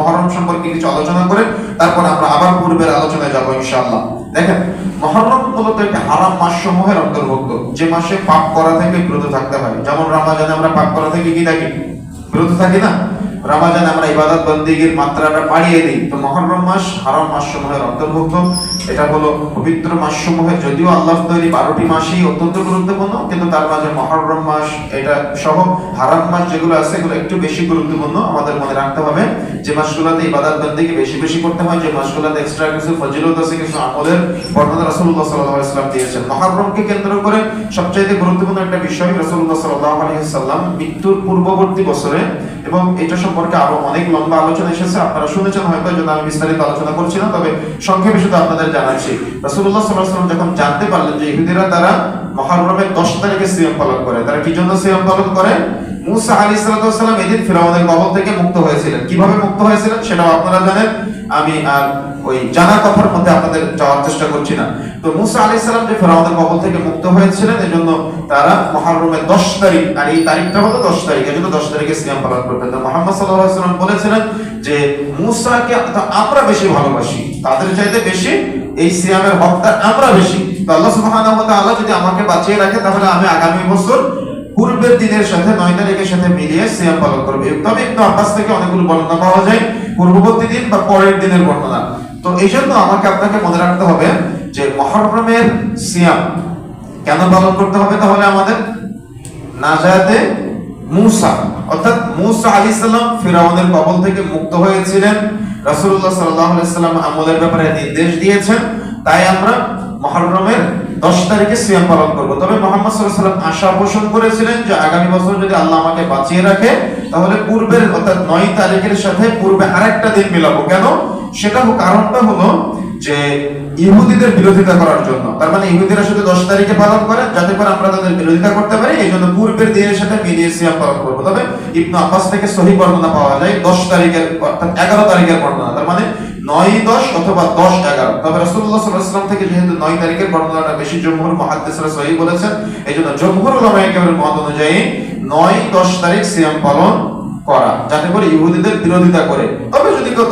মহরম সম্পর্কে কিছু আলোচনা করে তারপর আমরা আবার পূর্বের আলোচনায় যাব ইনশাআল্লাহ। দেখেন, মহরম মূলত একটি হারাম মাস সমূহের অন্তর্ভুক্ত। যে মাসে পাপ করা থেকে বিরত থাকতে হয়। যেমন রমাজানে আমরা পাপ করা থেকে কি থাকি? বিরত থাকি না? রমাজান আমরা ইবাদত বন্দিগির মাত্রাটা বাড়িয়ে দিই। তো মহরম মাস হারাম মাস সমূহের অন্তর্ভুক্ত। এটা হলো পবিত্র মাস সমূহের যদিও আল্লাহ তৈরি বারোটি মাসই অত্যন্ত গুরুত্বপূর্ণ, কিন্তু তার মাঝে মহরম মাস, এটা সহ হারাম মাস যেগুলো আছে, এগুলো একটু বেশি গুরুত্বপূর্ণ আমাদের মনে রাখতে হবে। যে মাসগুলোতে ইবাদত বন্দিকে বেশি বেশি করতে হয়, যে মাসগুলাতে এক্সট্রা কিছু ফজিলত আছে, কিছু আমলের বর্ণনা রাসূলুল্লাহ সাল্লাল্লাহু আলাইহি ওয়াসাল্লাম দিয়েছেন। মহরমকে কেন্দ্র করে সবচেয়ে গুরুত্বপূর্ণ একটা বিষয় রাসূলুল্লাহ সাল্লাল্লাহু আলাইহি ওয়াসাল্লাম মৃত্যুর পূর্ববর্তী বছরে, এবং এটা সম্পর্কে আরও অনেক লম্বা আলোচনা এসেছে। আপনারা শুনেছেন হয়তো জন্য আমি বিস্তারিত আলোচনা করছি না, তবে সংক্ষেপে শুধু আপনাদের জানাচ্ছি। রাসূলুল্লাহ সাল্লাল্লাহু আলাইহি ওয়াসাল্লাম যখন জানতে পারলেন যে ইহুদিরা তারা মহরমের 10 তারিখে সিয়াম পালন করে, তারা কি জন্য সিয়াম পালন করে? মুসা আলাইহিস সালাম এদিন ফিরাউনের কবল থেকে মুক্ত হয়েছিলেন। কীভাবে মুক্ত হয়েছিলেন সেটাও আপনারা জানেন। আমি আর ওই জানা কথার মধ্যে আপনাদের যাওয়ার চেষ্টা করছি না। তো মুসা আলাইহিস সালাম যে ফিরাউনের কবল থেকে মুক্ত হয়েছিলেন, এজন্য তারা মুহররমের 10 তারিখ, আর এই তারিখটা হলো 10 তারিখ, এজন্য 10 তারিখে সিয়াম পালন করতেন তো মুহাম্মদ আলাইহি সাল্লাম বলেছিলেন যে মুসাকে আমরা বেশি ভালোবাসি, তাদের চাইতে বেশি এই সিয়ামের হকদার আমরা বেশি। তো আল্লাহ সুবহানাহু ওয়া তাআলা যদি আমাকে বাঁচিয়ে রাখে, তাহলে আমি আগামী বছর পূর্বের দিনের সাথে নয় তারিখের সাথে মিলিয়ে সিয়াম পালন করবে। তবে ইবনু আব্বাস থেকে অনেকগুলো বর্ণনা পাওয়া যায়, পূর্ববর্তী দিন বা পরের দিনের বর্ণনা। তো এই জন্য আমাকে আপনাকে মনে রাখতে হবে যে মহরমের সিয়াম কেন পালন করতে হবে তাহলে আমাদের? নাজাতে মুসা, অর্থাৎ মুসা আলাইহিস সালাম ফিরাউনের কবল থেকে মুক্ত হয়েছিলেন। রাসূলুল্লাহ সাল্লাল্লাহু আলাইহি সাল্লাম আমলের ব্যাপারে নির্দেশ দিয়েছেন। তাই আমরা মহররমের 10 তারিখে সিয়াম পালন করব। তবে মুহাম্মদ সাল্লাম আশা পোষণ করেছিলেন যে আগামী বছর যদি আল্লাহ আমাকে বাঁচিয়ে রাখে, তাহলে পূর্বের অর্থাৎ 9 তারিখের সাথে পূর্বে আরেকটা দিন মিলাবো। কেন? সেটা কারণটা হলো যে ইহুদিদের বিরোধিতা করার জন্য। তার মানে ইহুদিরা শুধু দশ তারিখে পালন করে, যাতে করে আমরা তাদের বিরোধিতা করতে পারি, এই জন্য পূর্বের দিনের সাথে মিলিয়ে সিয়াম পালন করব। তবে ইবনু আব্বাস থেকে সহি বর্ণনা পাওয়া যায়, দশ তারিখের অর্থাৎ এগারো তারিখের বর্ণনা। তার মানে নয় অথবা তবে থেকে যেহেতু তারিখের বেশি জমহুর বলেছেন মত অনুযায়ী তারিখ সিয়াম পালন করা, যাতে করে ইহুদিদের বিরোধিতা করে। তবে যদি কেউ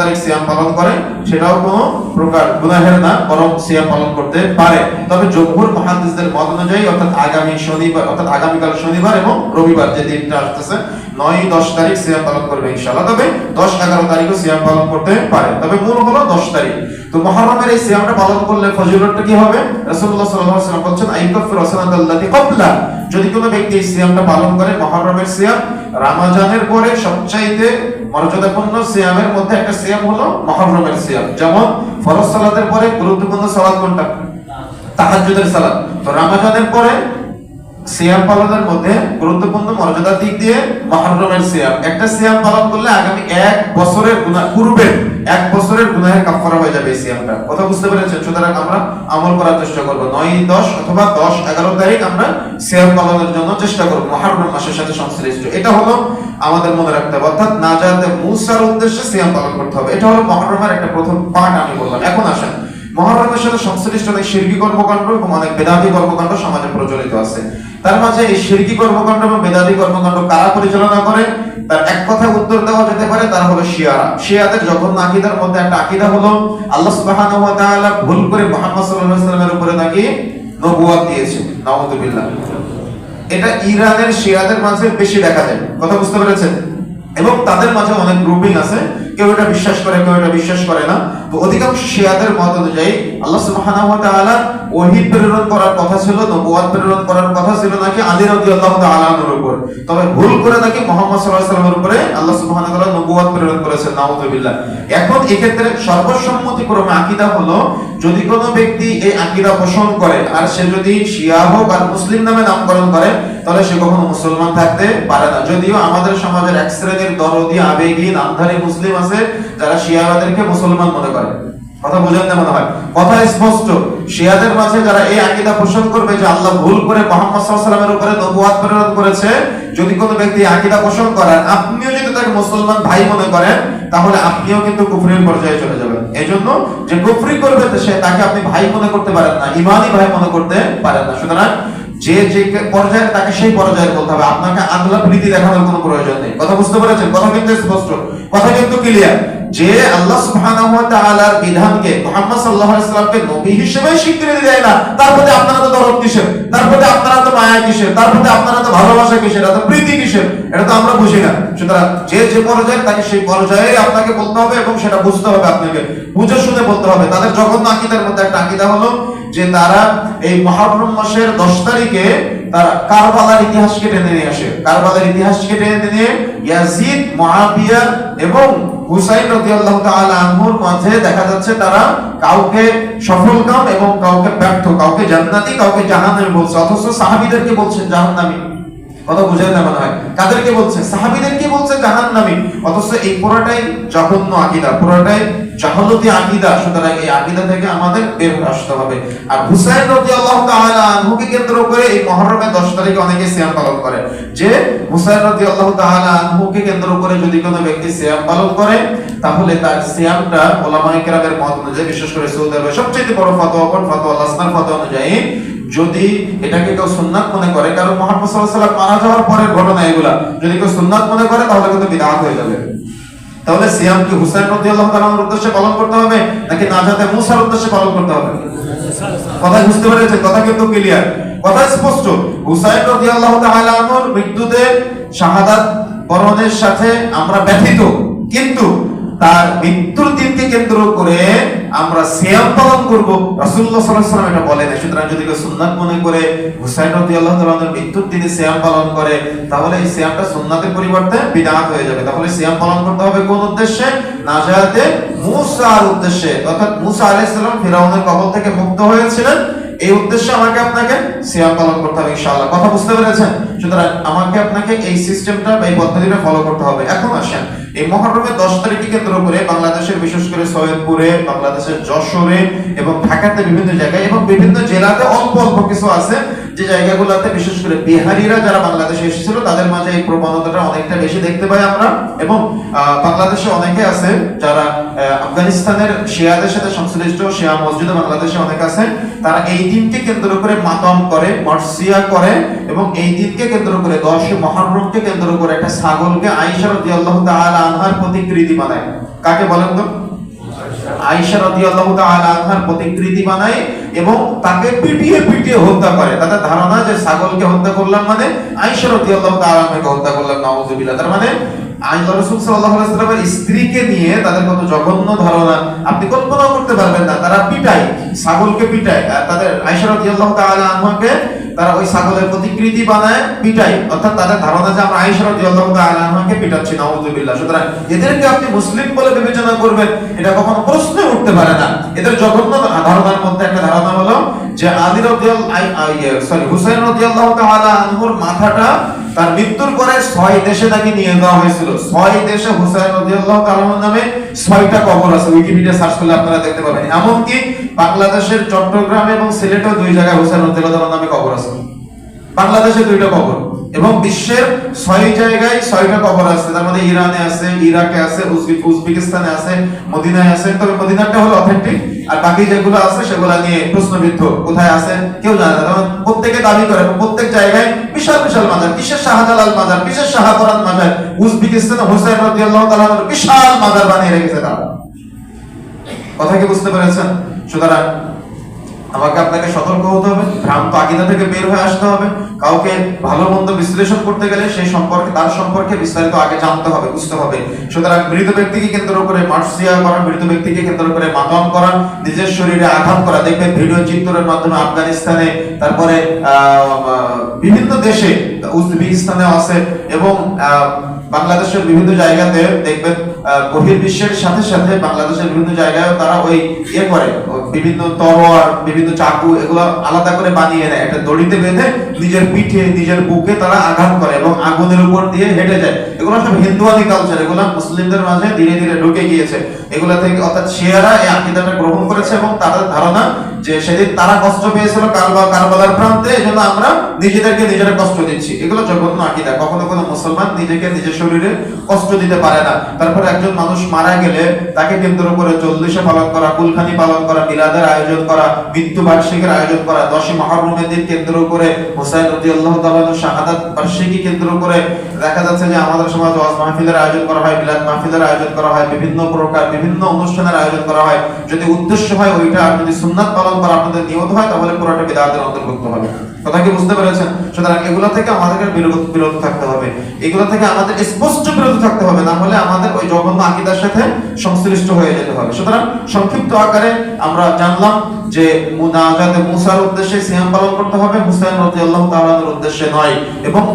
তারিখ সিয়াম পালন করে, সেটাও কোনো প্রকার গুনাহের না, বরং সিয়াম পালন করতে পারে। তবে জমহুর মহাদিসদের মত অনুযায়ী, অর্থাৎ আগামী শনিবার, অর্থাৎ আগামীকাল শনিবার এবং রবিবার যে দিনটা আসতেছে নয়, দশ তারিখ সিয়াম পালন করবে ইনশাআল্লাহ। তবে দশ, এগারো তারিখও সিয়াম পালন করতে পারে। তবে মূল হলো দশ তারিখ। তো মহরমের এই সিয়ামটা পালন করলে ফজিলতটা কি হবে? রাসূলুল্লাহ সাল্লাল্লাহু আলাইহি ওয়াসাল্লাম ক্বাবলা। যদি কোনো ব্যক্তি এই সিয়ামটা পালন করে, মহরমের সিয়াম, রামাজানের পরে সবচাইতে মর্যাদাপূর্ণ সিয়ামের মধ্যে একটা সিয়াম হলো মহরমের সিয়াম। যেমন ফরজ সালাতের পরে গুরুত্বপূর্ণ সালাত কোনটা? তাহাজ্জুদের সালাত। তো রামাজানের পরে সিয়াম পালনের মধ্যে গুরুত্বপূর্ণ মর্যাদার দিক দিয়ে মহরমের সিয়াম। একটা সিয়াম পালন করলে আগামী এক বছরের গুনাহ পূর্বে এক বছরের গুনাহের কাফারা হয়ে যাবে সিয়ামটা। কথা বুঝতে পেরেছেন? সুতরাং আমরা আমল করার চেষ্টা করব। নয়, দশ অথবা দশ, এগারো তারিখ আমরা সিয়াম পালনের জন্য চেষ্টা করব। মহরম মাসের সাথে সংশ্লিষ্ট। এটা হলো আমাদের মনে রাখতে হবে। অর্থাৎ না যাতে মুসার উদ্দেশ্যে সিয়াম পালন করতে হবে। এটা হলো মহরমের একটা প্রথম পার্ট আমি বললাম। এখন আসেন। মহরমের সাথে সংশ্লিষ্ট অনেক শিরকি কর্মকাণ্ড এবং অনেক বেদাতি কর্মকাণ্ড সমাজে প্রচলিত আছে। তার মাঝে এই শিরকি কর্মকাণ্ড এবং বেদাতি কর্মকাণ্ড কারা পরিচালনা করে? তার এক উত্তর দেওয়া যেতে পারে, তার হলো শিয়ারা শিয়াদের জঘন্য আকীদার মধ্যে একটা আকীদা হলো আল্লাহ ভুল করে উপরে নাকি দিয়েছে। এটা ইরানের শিয়াদের মাঝে বেশি দেখা যায়। কথা বুঝতে পেরেছেন? এবং তাদের মাঝে অনেক গ্রুপিং আছে। কেউ এটা বিশ্বাস করে, কেউ এটা বিশ্বাস করে না। অধিকাংশ শিয়াদের মত অনুযায়ী আল্লাহ সুবহানাহু ওয়া তাআলা ওহী প্রেরণ করার কথা ছিল নবুয়ত প্রেরণ করার কথা ছিল নাকি আলী রাদিয়াল্লাহু তাআলা আনহুর উপর। তবে ভুল করে নাকি মুহাম্মদ সাল্লাল্লাহু আলাইহি উপরে আল্লাহ সুবহানাহু ওয়া তাআলা নবুয়ত প্রেরণ করেছেন নাউযুবিল্লাহ এখন এই ক্ষেত্রে সর্বসম্মতিক্রমে আকীদা হলো, যদি কোনো ব্যক্তি এই আকীদা পোষণ করে, আর সে যদি শিয়া হোক আর মুসলিম নামে নামকরণ করে, তাহলে সে কখনো মুসলমান থাকতে পারে না। যদিও আমাদের সমাজের এক শ্রেণির দরদি, আবেগী, নামধারী মুসলিম আছে, যারা শিয়াবাদেরকে মুসলমান মনে করে। কথা বোঝেন না মনে হয়। কথা স্পষ্ট। শিয়াদের মাঝে যারা এই আকীদা পোষণ করবে যে আল্লাহ ভুল করে মুহাম্মদ ওয়াসাল্লামের উপরে প্রেরণ করেছে, যদি কোনো ব্যক্তি আকীদা পোষণ করেন আপনিও যদি তাকে মুসলমান ভাই মনে করেন, তাহলে আপনিও কিন্তু কুফরির পর্যায়ে চলে যাবেন। এজন্য যে কুফরি করবে সে তাকে আপনি ভাই মনে করতে পারেন না, ইমানি ভাই মনে করতে পারেন না। সুতরাং যে যে পর্যায়ে তাকে সেই পর্যায়ে বলতে হবে। আপনাকে আগলা প্রীতি দেখানোর কোনো প্রয়োজন নেই। কথা বুঝতে পেরেছেন? কথা কিন্তু স্পষ্ট। কথা কিন্তু ক্লিয়ার যে আল্লাহ সুবহানাহু ওয়া তাআলার বিধানকে মুহাম্মদ সাল্লাল্লাহু আলাইহি সাল্লামকে নবী হিসেবে স্বীকৃতি দেয় না, তার প্রতি আপনারা তো দরদ কিসের? তার প্রতি আপনারা তো মায়া কিসের? তার প্রতি আপনারা তো ভালোবাসা কিসের? এত প্রীতি কিসের? এটা তো আমরা বুঝি না। সুতরাং যে যে পর্যায়ে তাকে সেই পর্যায়ে আপনাকে বলতে হবে এবং সেটা বুঝতে হবে আপনাকে। বুঝে শুনে বলতে হবে। তাদের জঘন্য আকীদার মধ্যে একটা আকীদা হলো যে তারা এই মহরম মাসের দশ তারিখে তারা কারবালার ইতিহাস কেটে নিয়ে আসে। কারবালার ইতিহাস কেটে নিয়ে ইয়াজিদ, মুআবিয়া এবং হুসাইন রাদিয়াল্লাহু তাআলা আনহুর মাঝে দেখা যাচ্ছে তারা কাউকে সফল কাম এবং কাউকে ব্যর্থ, কাউকে জান্নাতি, কাউকে জাহান্নামী বলছে। অথচ সাহাবীদেরকে বলছেন জাহান্নামী। কথা বুঝে না মনে হয়? কাদেরকে বলছে? সাহাবীদেরকে বলছে জাহান্নামী? অথচ এই পুরোটাই জঘন্য আকীদা, পুরোটাই আকীদা, সুতরাং এই আকীদা থেকে আমাদের বের আসতে হবে। আর হুসাইন আনহুকে কেন্দ্র করে এই মুহররমের 10 তারিখে অনেকে পালন করে। যে হুসাইন আনহুকে কেন্দ্র করে যদি কোনো ব্যক্তি পালন করে, তাহলে তার মত অনুযায়ী, বিশেষ করে সৌদি আরবে সবচেয়ে বড় ফতোয়া কোন? ফতোয়া ফতোয়া অনুযায়ী, যদি এটাকে কেউ সুন্নাত মনে করে, কারণ মোহাম্মদ মারা যাওয়ার পরের ঘটনা এগুলা। যদি কেউ সুন্নাত মনে করে, তাহলে কিন্তু বিদআত হয়ে যাবে। তাহলে সিয়াম কি হুসাইন রাদিয়াল্লাহু তাআলার উদ্দেশ্যে পালন করতে হবে, নাকি নাজাতে মুসার উদ্দেশ্যে পালন করতে হবে? কথা বুঝতে পেরেছেন? কথা কিন্তু ক্লিয়ার কথা স্পষ্ট। হুসাইন রাদিয়াল্লাহু তাআলা আনহুর মৃত্যুতে শাহাদাত বরণের সাথে আমরা ব্যথিত, কিন্তু তার মৃত্যুর কেন্দ্র করে আমরা সিয়াম পালন করব। রাসূলুল্লাহ সাল্লাল্লাহু আলাইহি এটা বলেন সুতরাং যদি কেউ সুন্নাত মনে করে, হুসাইন রাদিয়াল্লাহু তাআলার মৃত্যুর দিনে সিয়াম পালন করে, তাহলে এই সিয়ামটা সুন্নাতের পরিবর্তে বিদআত হয়ে যাবে। তাহলে সিয়াম পালন করতে হবে কোন উদ্দেশ্যে? নাজাতে মূসার উদ্দেশ্যে। অর্থাৎ মূসা আলাইহিস সালাম ফিরাউনের কবল থেকে মুক্ত হয়েছিলেন। এই উদ্দেশ্যে আমাকে আপনাকে সিয়াম পালন করতে হবে, ইনশাআল্লাহ। কথা বুঝতে পেরেছেন? সুতরাং আমাকে আপনাকে এই সিস্টেমটা বা এই পদ্ধতিটা ফলো করতে হবে। এখন আসেন, এই মহরমের দশ তারিখকে কেন্দ্র করে বাংলাদেশের, বিশেষ করে সৈয়দপুরে, বাংলাদেশের যশোরে এবং ঢাকাতে বিভিন্ন জায়গায় এবং বিভিন্ন জেলাতে অল্প অল্প কিছু আছে। যে জায়গাগুলোতে, বিশেষ করে বিহারিরা যারা বাংলাদেশে এসেছিল, তাদের মাঝে এই প্রবণতাটা অনেকটা বেশি দেখতে পাই আমরা। এবং বাংলাদেশে অনেকে আছে যারা আফগানিস্তানের শিয়াদের সাথে সংশ্লিষ্ট, শিয়া মসজিদে বাংলাদেশে অনেক আছে। তারা এই দিনকে কেন্দ্র করে মাতম করে, মর্সিয়া করে এবং এই দিনকে কেন্দ্র করে, দশে মহরমকে কেন্দ্র করে একটা ছাগলকে আয়েশা রাদিয়াল্লাহু তাআলা আনহার প্রতিকৃতি বানায়। কাকে বলেন তো? প্রতিকৃতি বানায় এবং তাকে পিটিয়ে পিটিয়ে হত্যা করে। তাদের ধারণা যে হত্যা করলাম মানে করলাম তার মানে স্ত্রীকে নিয়ে তাদের কত জঘন্য ধারণা, আপনি কল্পনাও করতে পারবেন না, তারা পিটায়, ছাগলকে পিটায়। আর তাদের আয়েশা রাদিয়াল্লাহু তারা ওই ছাগলের প্রতিকৃতি বানায় পিটাই অর্থাৎ তাদের ধারণা যে আমরা আয়েশা রাদিয়াল্লাহু তাআলা আনহাকে পিটাচ্ছি নাউযুবিল্লাহ সুতরাং এদেরকে আপনি মুসলিম বলে বিবেচনা করবেন, এটা কখনো প্রশ্নে উঠতে পারে না। এদের জঘন্য ধারণার মধ্যে একটা ধারণা হলো যে আলী রাদিয়াল্লাহু সরি হুসাইন রাদিয়াল্লাহু তাআলা আনহুর মাথাটা তার মৃত্যুর পরে ছয় দেশে তাকে নিয়ে যাওয়া হয়েছিল। ছয় দেশে হুসাইন রাদিয়াল্লাহু তাআলা আনহুর নামে ছয়টা কবর আছে উইকিপিডিয়া সার্চ করলে আপনারা দেখতে পাবেন। এমনকি বাংলাদেশের চট্টগ্রাম এবং সিলেটও দুই জায়গায় হোসেন তাআলার নামে কবর আছে। বাংলাদেশে দুইটা কবর। এবং বিশ্বের ছয় জায়গায় ছয়টা কবর আছে। তার মধ্যে ইরানে আছে, ইরাকে আছে উজবেকিস্তানে আছে, মদিনায় আছে। তবে মদিনাটা হলো অথেন্টিক আর বাকি যেগুলো আছে, সেগুলো নিয়ে প্রশ্নবিদ্ধ। কোথায় আছে, কেউ জানে না। কারণ প্রত্যেকে দাবি করে, প্রত্যেক জায়গায় বিশাল বিশাল মাজার। কিসের শাহজালাল মাজার? কিসের শাহপরান মাজার? উজবেকিস্তানে হোসেন রাদিয়াল্লাহু তাআলা বিশাল মাজার বানিয়ে রেখেছে তারা। কথা কি বুঝতে পেরেছেন? সুতরাং আমাকে আপনাকে সতর্ক হতে হবে, ভ্রান্ত আকিদা থেকে বের হয়ে আসতে হবে, কাউকে ভালো মন্দ বিশ্লেষণ করতে গেলে সেই সম্পর্কে, তার সম্পর্কে বিস্তারিত আগে জানতে হবে, বুঝতে হবে। সুতরাং মৃত ব্যক্তিকে কেন্দ্র করে মার্সিয়া করা, মৃত ব্যক্তিকে কেন্দ্র করে মাতম করা, নিজের শরীরে আঘাত করা, দেখবেন ভিডিও চিত্রের মাধ্যমে আফগানিস্তানে, তারপরে বিভিন্ন দেশে উজবেকিস্তানে আছে, এবং বাংলাদেশের বিভিন্ন জায়গাতে দেখবেন বহির্বিশ্বের সাথে সাথে বাংলাদেশের বিভিন্ন জায়গায় তারা ওই ইয়ে করে বিভিন্ন তরোয়ার, বিভিন্ন চাকু, এগুলো আলাদা করে বানিয়ে নেয়। একটা দড়িতে বেঁধে নিজের পিঠে, নিজের বুকে তারা আঘাত করে এবং আগুনের উপর দিয়ে হেঁটে যায়। এগুলো সব হিন্দুয়ানি কালচার এগুলো মুসলিমদের মাঝে ধীরে ধীরে ঢুকে গিয়েছে। এগুলা থেকে অর্থাৎ শিয়ারা এই আকিদাটা গ্রহণ করেছে এবং তাদের ধারণা যে সেদিন তারা কষ্ট পেয়েছিল কারবা কারবালার প্রান্তে এই জন্য আমরা নিজেদেরকে নিজেরা কষ্ট দিচ্ছি। এগুলো জঘন্য আকিদা। কখনো কোনো মুসলমান নিজেকে নিজের শরীরে কষ্ট দিতে পারে না। তারপরে একজন মানুষ মারা গেলে তাকে কেন্দ্র করে চল্লিশে পালন করা, কুলখানি পালন করা, মিলাদের আয়োজন করা, মৃত্যু বার্ষিকীর আয়োজন করা, দশই মহরমের দিন কেন্দ্র করে হোসাইন রদি আল্লাহ শাহাদাত বার্ষিকী কেন্দ্র করে দেখা যাচ্ছে যে আমাদের সমাজ ওয়াজ মাহফিলের আয়োজন করা হয়, মিলাদ মাহফিলের আয়োজন করা হয়, বিভিন্ন প্রকার, বিভিন্ন অনুষ্ঠানের আয়োজন করা হয়। যদি উদ্দেশ্য হয় ওইটা যদি সুন্নাত আপনাদের নিয়ত হয়, তাহলে পুরোটা অন্তর্ভুক্ত হবে। কথা কি বুঝতে পেরেছেন? সুতরাং এগুলো থেকে আমাদেরকে বিরত বিরত থাকতে হবে। এগুলো থেকে আমাদের স্পষ্ট বিরত থাকতে হবে, না হলে আমাদের ওই জঘন্য আকিদার সাথে সংশ্লিষ্ট হয়ে যেতে হবে। সুতরাং সংক্ষিপ্ত আকারে আমরা জানলাম যে মুনাজাতে মুসার উদ্দেশ্যে সিয়াম পালন করতে হবে, হুসাইন রাদিয়াল্লাহু তাআলার উদ্দেশ্যে নয়। এবং